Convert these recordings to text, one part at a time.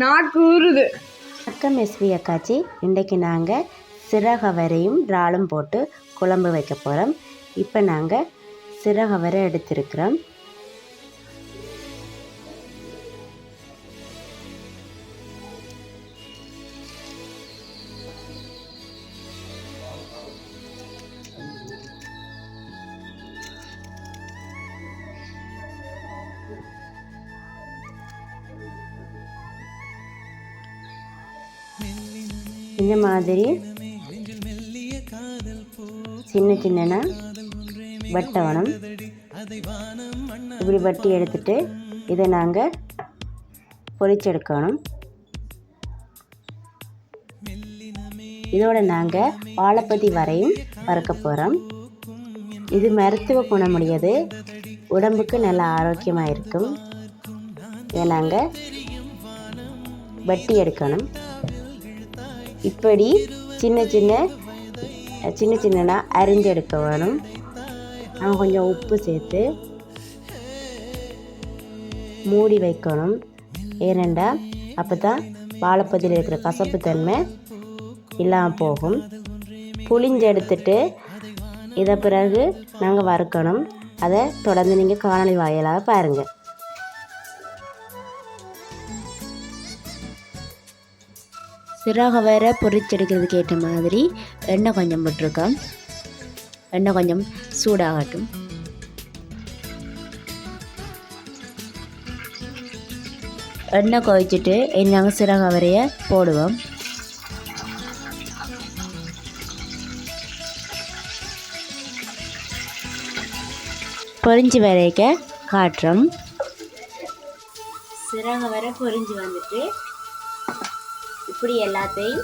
நாக்கு ஊறுது வணக்கம் எஸ்வி அக்காச்சி. இன்றைக்கு நாங்கள் சிறகவரையும் இறாலும் போட்டு குழம்பு வைக்க போகிறோம் இப்போ நாங்கள் சிறகவரை எடுத்திருக்கிறோம். இந்த மாதிரி சின்ன சின்னனா வட்டவனம். இப்படி வட்டி எடுத்துட்டு இதை நாங்கள் பொறிச்செடுக்கணும். இதோட நாங்கள் வாழைப்பதி வரையும் வறுக்க போகிறோம் இது மருத்துவ குணமுடையது. உடம்புக்கு நல்ல ஆரோக்கியமாக இருக்கும். இதை நாங்கள் வட்டி எடுக்கணும். இப்படி சின்ன சின்ன சின்ன சின்னதாக அரிஞ்சு எடுக்க வேணும். நான் கொஞ்சம் உப்பு சேர்த்து மூடி வைக்கணும். ஏனெண்டா அப்போ தான் வாழைப்பதியில் இருக்கிற கசப்பு தன்மை இல்லாமல் போகும். புளிஞ்செடுத்துட்டு இதை பிறகு நாங்கள் வறுக்கணும். அதை தொடர்ந்து நீங்கள் காணொலி வாயிலாக பாருங்கள் சிறக வேற பொரிச்செடுக்கிறதுக்கு ஏற்ற மாதிரி எண்ணெய் கொஞ்சம் போட்டிருக்கோம். எண்ணெய் கொஞ்சம் சூடாகட்டும். எண்ணெய் கொதிச்சுட்டு நாங்கள் சிறக வரைய போடுவோம். பொரிஞ்சு வரைக்க காட்டுறோம். சிறக வரை பொரிஞ்சு வந்துட்டு இப்படி எல்லாத்தையும்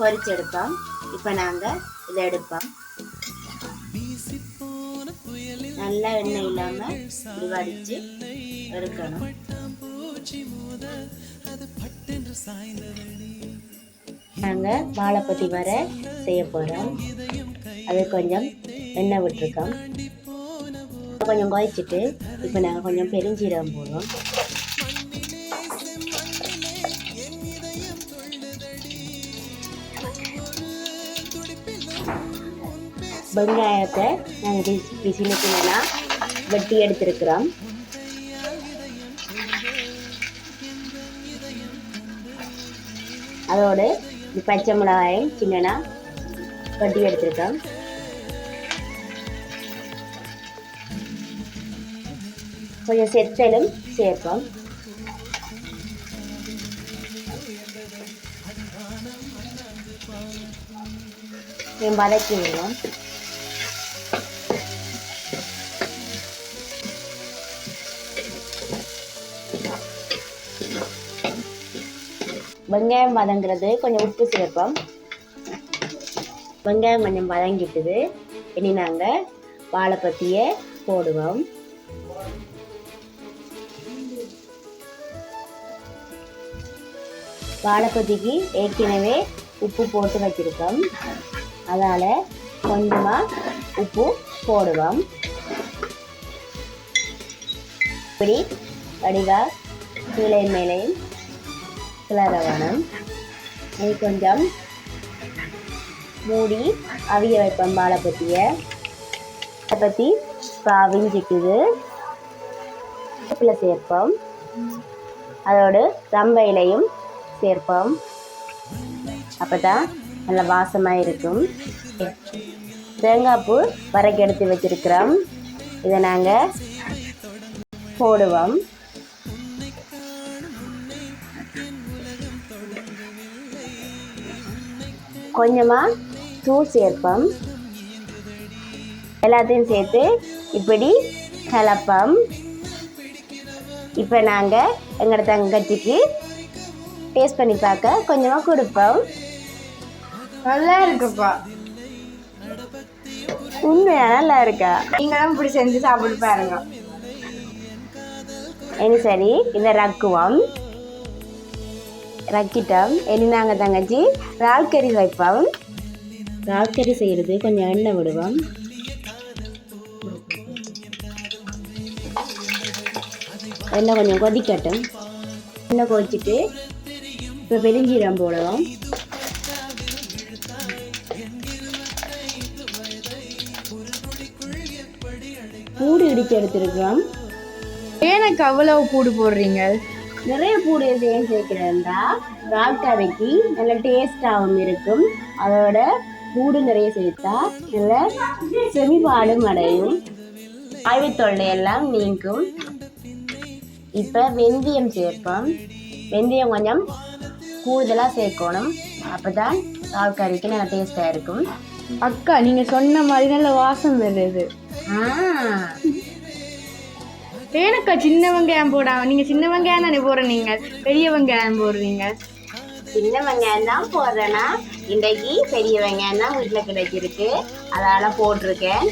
பொறிச்செடுப்போம். இப்போ நாங்கள் இதை எடுப்போம். நல்லா எண்ணெய் இல்லாமல் வடித்து எடுக்கணும். நாங்கள் வாழைப்பத்தி வர செய்ய போகிறோம் அது கொஞ்சம் எண்ணெய் விட்டுருக்கோம். கொஞ்சம் குறைச்சிட்டு இப்போ நாங்கள் கொஞ்சம் பெருஞ்சீரகம் போடுவோம் வெங்காயத்தை நாங்கள் சின்ன சின்னதாக வெட்டி எடுத்துருக்குறோம் அதோடு இந்த பச்சை மிளகாயும் சின்னனா வெட்டி எடுத்துருக்கோம் கொஞ்சம் செத்தலும் சேர்ப்போம். வதக்கி விடுவோம் வெங்காயம் வதங்கிறது கொஞ்சம் உப்பு சேர்ப்போம். வெங்காயம் கொஞ்சம் வதங்கிட்டுது. இனி நாங்கள் வாழைப்பத்தியை போடுவோம். வாழைப்பத்திக்கு ஏற்கனவே உப்பு போட்டு வச்சுருக்கோம். அதால் கொஞ்சமாக உப்பு போடுவோம். இப்படி வடிகா கீழே மேலேயும் கலர் வேணும். இது கொஞ்சம் மூடி அவிய வைப்போம் அதை பற்றி இப்போ அவிஞ்சிக்குது. உப்பில் சேர்ப்போம். அதோடு ரம்ப இலையும் சேர்ப்போம். அப்போ தான் நல்ல வாசமாக இருக்கும். தேங்காய் பூ வரைக்கு எடுத்து வச்சுருக்கிறோம். இதை நாங்கள் போடுவோம். கொஞ்சமாக தூள் சேர்ப்போம். எல்லாத்தையும் சேர்த்து இப்படி கலப்போம். இப்போ நாங்கள் எங்களோட தங்கச்சிக்கு டேஸ்ட் பண்ணி பார்க்க கொஞ்சமாக கொடுப்போம். நல்லா இருக்குப்பா. உண்மையா? நல்லா இருக்கா? நீங்களும் இப்படி செஞ்சு சாப்பிட்டு பாருங்க. சரி இதை ரக்குவோம். ரக்கிட்டோம் இனி நாங்கள் தங்கச்சி இறால் கறி வைப்போம். இறால் கறி செய்கிறது கொஞ்சம் எண்ணெய் விடுவோம். எண்ணெய் கொஞ்சம் கொதிக்கட்டும். எண்ணெய் கொதிச்சிட்டு இப்போ பெருஞ்சீரம் போடுவோம் பூடு இடிச்சு எடுத்துருக்கோம். எனக்கு அவ்வளவு பூடு போடுறீங்க? நிறைய பூடு ஏன் சேர்க்கிறேன்டா இறால் கறிக்கு நல்ல டேஸ்டாகவும் இருக்கும். அதோட பூடு நிறைய சேர்த்தா நல்ல செமிபாடும் அடையும். ஆய்வுத்தொல்லை எல்லாம் நீங்கும். இப்போ வெந்தயம் சேர்ப்போம். வெந்தயம் கொஞ்சம் கூடுதலாக சேர்க்கணும். அப்போ தான் இறால் கறிக்கு நல்ல டேஸ்டாக இருக்கும். அக்கா நீங்க சொன்ன மாதிரி நல்ல வாசம் வருது. ஆ. ஏனக்கா சின்ன வெங்காயம் போடாம நீங்க சின்ன வெங்காயம் தானே போடுற நீங்க? பெரிய வெங்காயம் போடுறீங்க. சின்ன வெங்காயம் தான் போடுறேன்னா இன்றைக்கு பெரிய வெங்காயம் தான் வீட்டில் கிடைச்சிருக்கு. அதால் போட்டிருக்கேன்.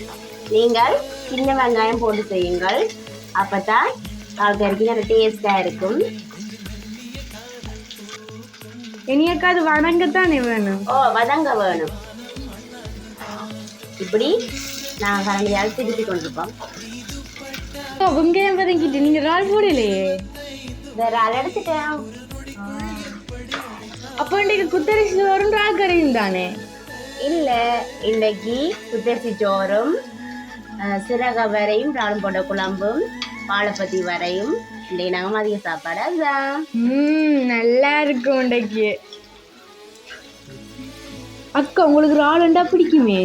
நீங்கள் சின்ன வெங்காயம் போட்டு செய்யுங்கள். அப்போ தான் கறிக்கு நல்ல டேஸ்டாக இருக்கும். இனியக்கா அது வணங்கத்தானே வேணும்? ஓ வதங்க வேணும். இப்படி நான் கரண்டியால் திருப்பி கொண்டிருப்போம். அக்கா, வெங்காயம் வதங்கிட்டு? நீங்க இறால் போடலையே. வேற ஆள் எடுத்துட்டேன். அப்போ இன்றைக்கு குத்தரிசி வரும் இறால் கறியும் தானே? இல்லை இன்றைக்கு குத்தரிசி சோறும் சிறக வரையும் ராணம் போட்ட குழம்பும் வாழைப்பத்தி வரையும். இன்றைக்கு நாங்கள் மதிய சாப்பாடு அதுதான். ம் நல்லா இருக்கும் இன்றைக்கு. அக்கா உங்களுக்கு இறால்ண்டா பிடிக்குமே?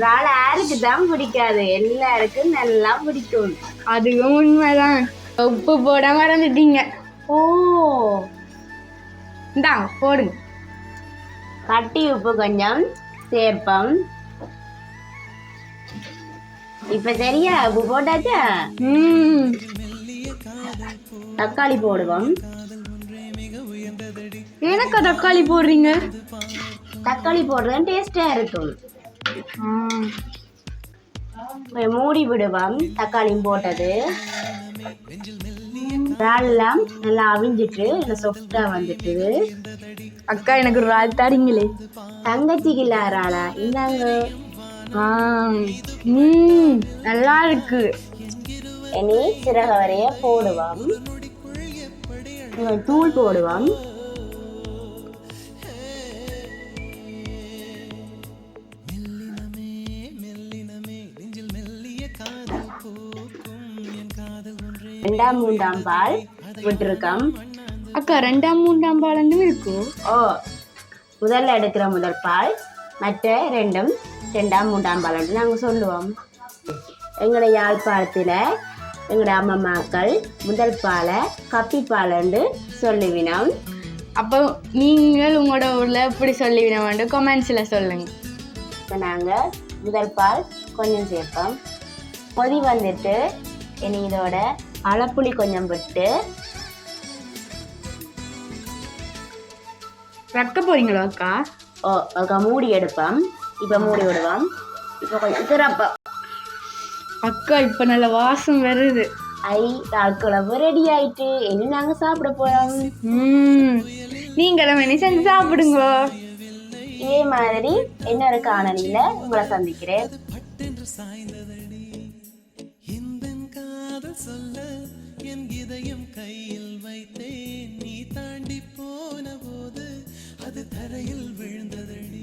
இறால் யாருக்கு தான் பிடிக்காது. எல்லாருக்கும் நல்லா பிடிக்கும். அதுவும் உண்மைதான். உப்பு போட மறந்துட்டீங்க. ஓ. இந்தாங்க போடுங்க கட்டி உப்பு கொஞ்சம் சேர்ப்போம். இப்ப சரியா? உப்பு போட்டாச்சா? தக்காளி போடுவோம். ஏனக்கா தக்காளி போடுறீங்க? தக்காளி போடுறது டேஸ்டா இருக்கும். மூடி விடுவோம் தக்காளியும் போட்டது. இறால்லாம் நல்லா அவிஞ்சிட்டு நல்லா சாஃப்டா வந்துட்டு. அக்கா எனக்கு ஒரு இறால் தரீங்களே. தங்கச்சிக்கு இல்ல இறாலா இந்தாங்க. நல்லா இருக்கு. இனி சிறக வரைய போடுவோம் தூள் போடுவோம். ரெண்டாம் மூன்றாம் பால் விட்டுருக்கோம். அக்கா ரெண்டாம் மூன்றாம் பாலண்டும் இருக்கும் ஓ முதல்ல எடுக்கிற முதல் பால் மற்ற ரெண்டும் ரெண்டாம் மூன்றாம் பால் நாங்கள் சொல்லுவோம். எங்களோட யாழ்ப்பாணத்தில் எங்களோட அம்மம்மாக்கள் முதல் பாலை கப்பி பாலண்டு சொல்லுவினோம். அப்போ நீங்கள் உங்களோட ஊரில் எப்படி வந்து கமெண்ட்ஸில் சொல்லுங்க. இப்போ நாங்கள் முதல் பால் கொஞ்சம் சேர்ப்போம். கொதி வந்துட்டு இனி இதோட அலப்புளி கொஞ்சம் விட்டு. வைக்க போறீங்களா அக்கா? ஓ அதுக்கு மூடி எடுப்போம். இப்போ மூடி விடுவோம். இப்போ கொஞ்சம் திறப்போம் அக்கா இப்போ நல்ல வாசம் வருது. ஐ குழம்பு ரெடி ஆயிட்டு. இனி நாங்கள் சாப்பிட போகிறோம் நீங்களும் இனி செஞ்சு சாப்பிடுங்க. இதே மாதிரி இன்னொரு காணொலியில் உங்களை சந்திக்கிறேன். சொல்ல என் இதயம் கையில் வைத்தேன். நீ தாண்டி போன போது அது தரையில் விழுந்ததடி.